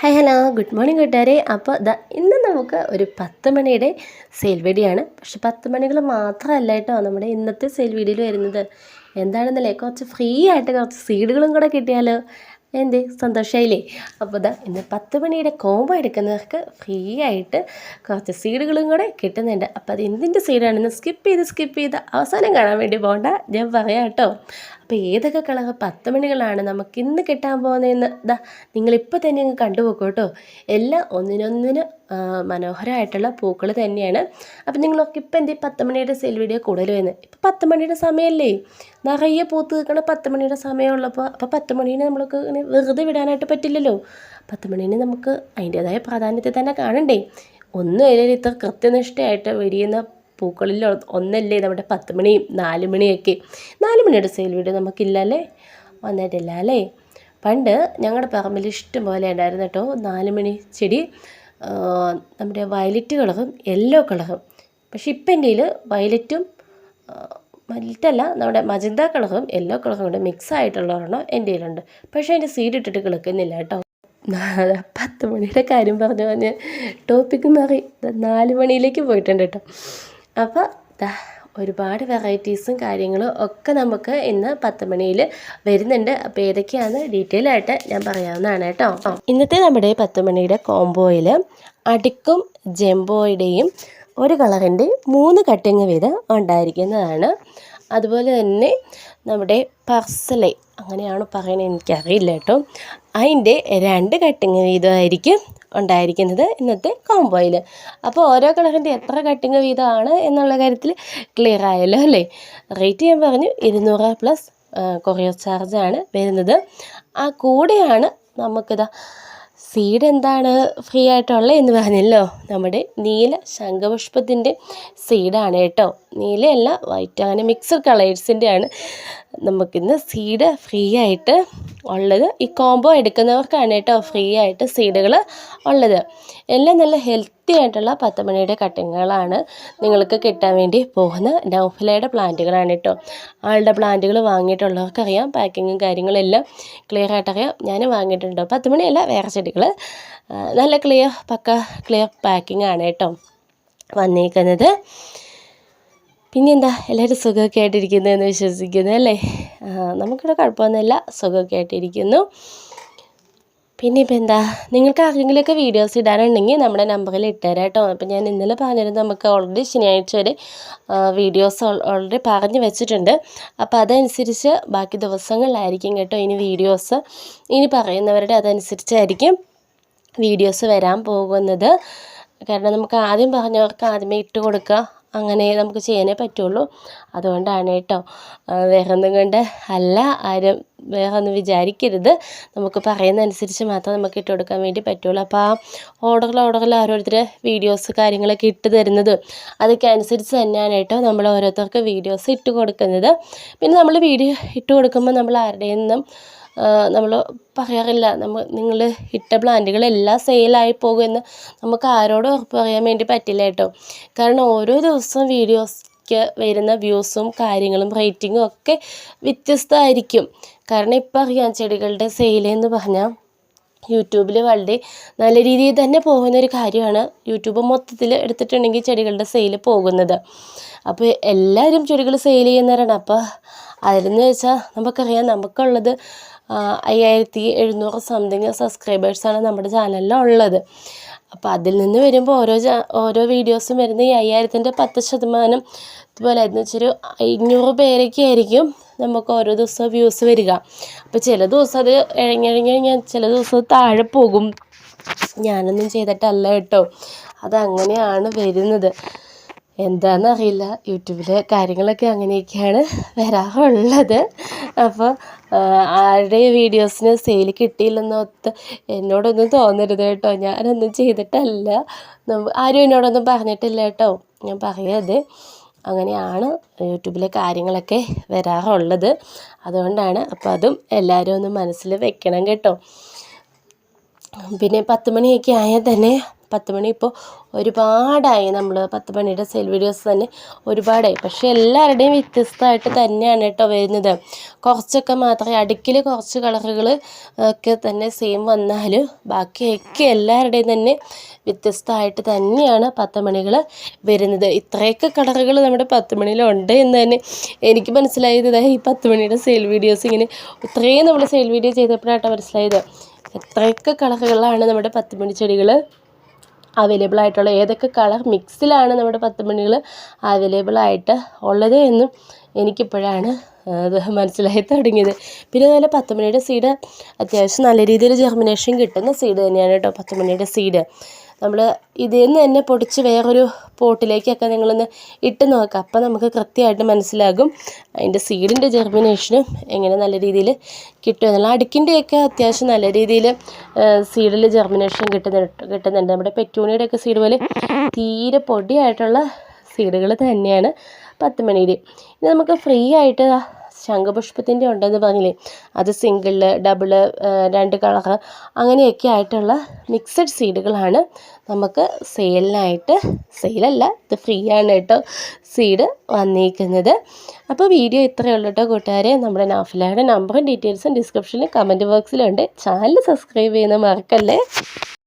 Hi hello good morning കൂട്ടുകാരെ. അപ്പോൾ the ഇന്ന് നമുക്ക് ഒരു പത്ത് മണിയുടെ സെയിൽ വീഡിയോ പക്ഷെ പത്ത് മണികൾ മാത്രമല്ല കേട്ടോ നമ്മുടെ ഇന്നത്തെ സെയിൽ വീഡിയോയിൽ വരുന്നത്. എന്താണെന്നല്ലേ? കുറച്ച് ഫ്രീ ആയിട്ട് കുറച്ച് സീഡുകളും കൂടെ കിട്ടിയാലോ? എന്തേ? സന്തോഷമായില്ലേ അപ്പോൾ ദാ ഇന്ന് പത്ത് മണിയുടെ കോംബോ എടുക്കുന്നവർക്ക് ഫ്രീ ആയിട്ട് കുറച്ച് സീഡുകളും കൂടെ കിട്ടുന്നുണ്ട്. അപ്പോൾ അത് എന്തിന്റെ സീഡാണെന്ന് സ്കിപ്പ് ചെയ്ത് സ്കിപ്പ് ചെയ്ത് അവസാനം കാണാൻ വേണ്ടി പോകണ്ട ഞാൻ പറയാം കേട്ടോ. അപ്പോൾ ഏതൊക്കെ കളർ പത്ത് മണികളാണ് നമുക്ക് ഇന്ന് കിട്ടാൻ പോകുന്നതെന്ന്? ഇതാ നിങ്ങളിപ്പോൾ തന്നെ അങ്ങ് കണ്ടുപോക്കോ കേട്ടോ. എല്ലാം ഒന്നിനൊന്നിന് മനോഹരമായിട്ടുള്ള പൂക്കൾ തന്നെയാണ്. അപ്പോൾ നിങ്ങളൊക്കെ ഇപ്പം എന്റെ പത്ത് മണിയുടെ സെയിൽ വീഡിയോ കൂടുതൽ വരുന്നത് ഇപ്പം പത്ത് മണിയുടെ സമയമല്ലേ നിറയെ പൂത്ത് നിൽക്കണ പത്ത് മണിയുടെ സമയമുള്ളപ്പോൾ അപ്പോൾ പത്ത് മണീനെ നമ്മൾക്ക് ഇങ്ങനെ വെറുതെ വിടാനായിട്ട് പറ്റില്ലല്ലോ. പത്ത് മണീനെ നമുക്ക് അതിന്റേതായ പ്രാധാന്യത്തെ തന്നെ കാണണ്ടേ? ഒന്നും അതിൽ ഇത്ര കൃത്യനിഷ്ഠയായിട്ട് വിരിയുന്ന പൂക്കളിൽ ഒന്നല്ലേ നമ്മുടെ പത്ത് മണിയും നാല് മണിയൊക്കെ. നാല് മണിയുടെ സെയിൽ വീഡിയോ നമുക്കില്ലല്ലേ? വന്നിട്ടില്ല അല്ലേ? പണ്ട് ഞങ്ങളുടെ പറമ്പിൽ ഇഷ്ടം പോലെ ഉണ്ടായിരുന്നു കേട്ടോ നാല് മണി ചെടി. നമ്മുടെ വയലറ്റ് കളറും യെല്ലോ കളറും. പക്ഷേ ഇപ്പം എന്റെ വയലറ്റും വയലറ്റല്ല നമ്മുടെ മജന്ത കളറും യെല്ലോ കളറും കൂടെ മിക്സ് ആയിട്ടുള്ള എന്റെ കയ്യിലുണ്ട്. പക്ഷേ അതിന്റെ സീഡ് ഇട്ടിട്ട് കിളക്കുന്നില്ല കേട്ടോ. പത്ത് മണിയുടെ കാര്യം പറഞ്ഞു പറഞ്ഞ് ടോപ്പിക്ക് മാറി. നാല് മണിയിലേക്ക് പോയിട്ടുണ്ട് കേട്ടോ. അപ്പോൾ ഒരുപാട് വെറൈറ്റീസും കാര്യങ്ങളും ഒക്കെ നമുക്ക് ഇന്ന് പത്ത് മണിയിൽ വരുന്നുണ്ട്. അപ്പോൾ ഏതൊക്കെയാണെന്ന് ഡീറ്റെയിൽ ആയിട്ട് ഞാൻ പറയാവുന്നതാണ് കേട്ടോ. ഇന്നത്തെ നമ്മുടെ പത്ത് മണിയുടെ കോംബോയിൽ അടിക്കും ജംബോയുടെയും ഒരു കളറിന്റെ മൂന്ന് കട്ടിങ് വീതം ഉണ്ടായിരിക്കുന്നതാണ്. അതുപോലെ തന്നെ നമ്മുടെ പർസലെ അങ്ങനെയാണ് പറയണത് എനിക്കറിയില്ല കേട്ടോ. അതിന്റെ രണ്ട് കട്ടിങ് വീതമായിരിക്കും ഉണ്ടായിരിക്കുന്നത് ഇന്നത്തെ കോംബോയിൽ അപ്പോൾ ഓരോ കളറിന്റെ എത്ര കട്ടിങ് വീതമാണ് എന്നുള്ള കാര്യത്തിൽ ക്ലിയർ ആയല്ലോ അല്ലേ? റേറ്റ് ഞാൻ പറഞ്ഞു ഇരുന്നൂറ് പ്ലസ് കൊറിയർ ചാർജാണ് വരുന്നത്. ആ കൂടെയാണ് നമുക്കിതാ സീഡ് എന്താണ് ഫ്രീ ആയിട്ടുള്ളത് എന്ന് പറഞ്ഞല്ലോ. നമ്മുടെ നീല ശംഖപുഷ്പത്തിന്റെ സീഡാണ് കേട്ടോ. നീലയല്ല വൈറ്റ് അങ്ങനെ മിക്സഡ് കളേഴ്സിന്റെ ആണ് നമുക്കിന്ന് സീഡ് ഫ്രീ ആയിട്ട് ഉള്ളത്. ഈ കോംബോ എടുക്കുന്നവർക്കാണ് കേട്ടോ ഫ്രീ ആയിട്ട് സീഡുകൾ ഉള്ളത്. എല്ലാം നല്ല ഹെൽത്തി ആയിട്ടുള്ള പത്തുമണിയുടെ കട്ടിങ്ങുകളാണ് നിങ്ങൾക്ക് കിട്ടാൻ വേണ്ടി പോകുന്ന നൗഫലയുടെ പ്ലാന്റുകളാണ് കേട്ടോ. ആളുടെ പ്ലാന്റുകൾ വാങ്ങിയിട്ടുള്ളവർക്കറിയാം പാക്കിങ്ങും കാര്യങ്ങളും എല്ലാം ക്ലിയർ ആയിട്ടറിയാം. ഞാൻ വാങ്ങിയിട്ടുണ്ട്. പത്തുമണിയല്ല വേറെ ചെടികൾ നല്ല ക്ലിയർ പക്ക ക്ലിയർ പാക്കിംഗ് ആണ് കേട്ടോ വന്നേക്കുന്നത്. പിന്നെന്താ എല്ലാവരും സുഖമൊക്കെ ആയിട്ടിരിക്കുന്നു എന്ന് വിശ്വസിക്കുന്നു അല്ലേ? നമുക്കിവിടെ കുഴപ്പമൊന്നുമില്ല. സുഖമൊക്കെ ആയിട്ടിരിക്കുന്നു. പിന്നെ ഇപ്പം എന്താ നിങ്ങൾക്ക് ആരെങ്കിലുമൊക്കെ വീഡിയോസ് ഇടാനുണ്ടെങ്കിൽ നമ്മുടെ നമ്പറിൽ ഇട്ടുതരാം കേട്ടോ. അപ്പം ഞാൻ ഇന്നലെ പറഞ്ഞിരുന്നു നമുക്ക് ഓൾറെഡി ശനിയാഴ്ച വരെ വീഡിയോസ് ഓൾറെഡി പറഞ്ഞു വെച്ചിട്ടുണ്ട്. അപ്പോൾ അതനുസരിച്ച് ബാക്കി ദിവസങ്ങളിലായിരിക്കും കേട്ടോ ഇനി വീഡിയോസ് ഇനി പറയുന്നവരുടെ അതനുസരിച്ചായിരിക്കും വീഡിയോസ് വരാൻ പോകുന്നത്. കാരണം നമുക്ക് ആദ്യം പറഞ്ഞവർക്ക് ആദ്യമേ ഇട്ട് കൊടുക്കുക. അങ്ങനെ നമുക്ക് ചെയ്യാനേ പറ്റുള്ളൂ. അതുകൊണ്ടാണ് കേട്ടോ. വേറെ ഒന്നും കൊണ്ട് അല്ല ആരും വേറെ ഒന്നും വിചാരിക്കരുത്. നമുക്ക് പറയുന്നതനുസരിച്ച് മാത്രം നമുക്ക് ഇട്ട് കൊടുക്കാൻ വേണ്ടി പറ്റുള്ളൂ. അപ്പോൾ ആ ഓർഡറിൽ ഓർഡറിൽ ഓരോരുത്തർ വീഡിയോസ് കാര്യങ്ങളൊക്കെ ഇട്ട് തരുന്നത് അതൊക്കെ അനുസരിച്ച് തന്നെയാണ് കേട്ടോ നമ്മൾ ഓരോരുത്തർക്ക് വീഡിയോസ് ഇട്ട് കൊടുക്കുന്നത്. പിന്നെ നമ്മൾ വീഡിയോ ഇട്ട് കൊടുക്കുമ്പോൾ നമ്മൾ ആരുടെ നിന്നും നമ്മൾ പറയാറില്ല നമ്മൾ നിങ്ങൾ ഇട്ട പ്ലാന്റുകളെല്ലാം സെയിലായി പോകുമെന്ന് നമുക്ക് ആരോടും ഉറപ്പ് പറയാൻ വേണ്ടി പറ്റില്ല കേട്ടോ. കാരണം ഓരോ ദിവസവും വീഡിയോസ്ക്ക് വരുന്ന വ്യൂസും കാര്യങ്ങളും റേറ്റിങ്ങും ഒക്കെ വ്യത്യസ്തമായിരിക്കും. കാരണം ഇപ്പം അറിയാം ചെടികളുടെ സെയിൽ എന്ന് പറഞ്ഞാൽ യൂട്യൂബിൽ വളരെ നല്ല രീതിയിൽ തന്നെ പോകുന്ന ഒരു കാര്യമാണ്. യൂട്യൂബ് മൊത്തത്തിൽ എടുത്തിട്ടുണ്ടെങ്കിൽ ചെടികളുടെ സെയിൽ പോകുന്നത്. അപ്പോൾ എല്ലാവരും ചെടികൾ സെയിൽ ചെയ്യുന്നവരാണ്. അപ്പോൾ അതിലെന്ന് വെച്ചാൽ നമുക്കറിയാം നമുക്കുള്ളത് അയ്യായിരത്തി എഴുന്നൂറ് സംതിങ് സബ്സ്ക്രൈബേഴ്സാണ് നമ്മുടെ ചാനലിൽ ഉള്ളത്. അപ്പോൾ അതിൽ നിന്ന് വരുമ്പോൾ ഓരോ ഓരോ വീഡിയോസും വരുന്ന ഈ അയ്യായിരത്തിന്റെ പത്ത് ശതമാനം ഇതുപോലെ എന്ന് വെച്ചൊരു അഞ്ഞൂറ് പേരൊക്കെ ആയിരിക്കും നമുക്ക് ഓരോ ദിവസവും വ്യൂസ് വരിക. അപ്പോൾ ചില ദിവസം അത് ഇഴങ്ങിഴങ്ങി ഞാൻ ചില ദിവസം താഴെ പോകും. ഞാനൊന്നും ചെയ്തിട്ടല്ല കേട്ടോ. അതങ്ങനെയാണ് വരുന്നത്. എന്താണെന്നറിയില്ല യൂട്യൂബിലെ കാര്യങ്ങളൊക്കെ അങ്ങനെയൊക്കെയാണ് വരാറുള്ളത്. അപ്പോൾ ആരുടെ വീഡിയോസിന് സെയിൽ കിട്ടിയില്ലെന്നോർത്ത് എന്നോടൊന്നും തോന്നരുത് കേട്ടോ. ഞാനൊന്നും ചെയ്തിട്ടല്ല. ആരും എന്നോടൊന്നും പറഞ്ഞിട്ടില്ല കേട്ടോ. ഞാൻ പറയത് അങ്ങനെയാണ് യൂട്യൂബിലെ കാര്യങ്ങളൊക്കെ വരാറുള്ളത്. അതുകൊണ്ടാണ് അപ്പോൾ അതും എല്ലാവരും ഒന്ന് മനസ്സിൽ വെക്കണം കേട്ടോ. പിന്നെ പത്ത് മണിയൊക്കെ ആയാൽ തന്നെ പത്ത് മണി. ഇപ്പോൾ ഒരുപാടായി നമ്മൾ പത്ത് മണിയുടെ സെയിൽ വീഡിയോസ് തന്നെ ഒരുപാടായി. പക്ഷേ എല്ലാവരുടെയും വ്യത്യസ്തമായിട്ട് തന്നെയാണ് കേട്ടോ വരുന്നത്. കുറച്ചൊക്കെ മാത്രമേ അടുക്കിൽ കുറച്ച് കളറുകൾ ഒക്കെ തന്നെ സെയിം വന്നാൽ ബാക്കിയൊക്കെ എല്ലാവരുടെയും തന്നെ വ്യത്യസ്തമായിട്ട് തന്നെയാണ് പത്ത് മണികൾ വരുന്നത്. ഇത്രയൊക്കെ കളറുകൾ നമ്മുടെ പത്ത് മണിയിലുണ്ട് എന്ന് തന്നെ എനിക്ക് മനസ്സിലായത്. ഈ പത്ത് മണിയുടെ സെയിൽ വീഡിയോസ് ഇങ്ങനെ ഇത്രയും നമ്മൾ സെയിൽ വീഡിയോ ചെയ്തപ്പോഴാട്ടോ മനസ്സിലായത്. എത്രയൊക്കെ കളറുകളാണ് നമ്മുടെ പത്ത് മണി ചെടികൾ അവൈലബിൾ ആയിട്ടുള്ള ഏതൊക്കെ കളർ മിക്സിലാണ് നമ്മുടെ പത്ത് മണികൾ അവൈലബിൾ ആയിട്ട് ഉള്ളത് എന്നും എനിക്കിപ്പോഴാണ് അത് മനസ്സിലായി തുടങ്ങിയത്. പിന്നെ അതുപോലെ പത്ത് മണിയുടെ സീഡ് അത്യാവശ്യം നല്ല രീതിയിൽ ജെർമിനേഷൻ കിട്ടുന്ന സീഡ് തന്നെയാണ് കേട്ടോ പത്ത് മണിയുടെ സീഡ് നമ്മൾ ഇതിൽ നിന്ന് തന്നെ പൊടിച്ച് വേറൊരു പോട്ടിലേക്കൊക്കെ നിങ്ങളൊന്ന് ഇട്ട് നോക്കുക അപ്പം നമുക്ക് കൃത്യമായിട്ട് മനസ്സിലാകും അതിന്റെ സീഡിന്റെ ജെർമിനേഷനും എങ്ങനെ നല്ല രീതിയിൽ കിട്ടും എന്നുള്ള. അടുക്കിന്റെയൊക്കെ അത്യാവശ്യം നല്ല രീതിയിൽ സീഡിൽ ജെർമിനേഷൻ കിട്ടുന്നുണ്ട് കിട്ടുന്നുണ്ട്. നമ്മുടെ പെറ്റൂണിയുടെ ഒക്കെ സീഡ് പോലെ തീരെ പൊടിയായിട്ടുള്ള സീഡുകൾ തന്നെയാണ് പത്ത് മണിയിൽ ഇനി നമുക്ക് ഫ്രീ ആയിട്ട് ശംഖുപുഷ്പത്തിന്റെ ഉണ്ടെന്ന് പറഞ്ഞില്ലേ? അത് സിംഗിൾ ഡബിൾ രണ്ട് കളർ അങ്ങനെയൊക്കെ ആയിട്ടുള്ള മിക്സഡ് സീഡുകളാണ് നമുക്ക് സെയിലിനായിട്ട് സെയിലല്ല ഇത് ഫ്രീ ആണ് കേട്ടോ സീഡ് വന്നിരിക്കുന്നത് അപ്പോൾ വീഡിയോ ഇത്രയേ ഉള്ളൂ കേട്ടോ കൂട്ടുകാരെ. നമ്മുടെ നാഫിലയുടെ നമ്പറും ഡീറ്റെയിൽസും ഡിസ്ക്രിപ്ഷനിൽ കമന്റ് ബോക്സിലുണ്ട് ചാനൽ സബ്സ്ക്രൈബ് ചെയ്യുന്ന മറക്കല്ലേ?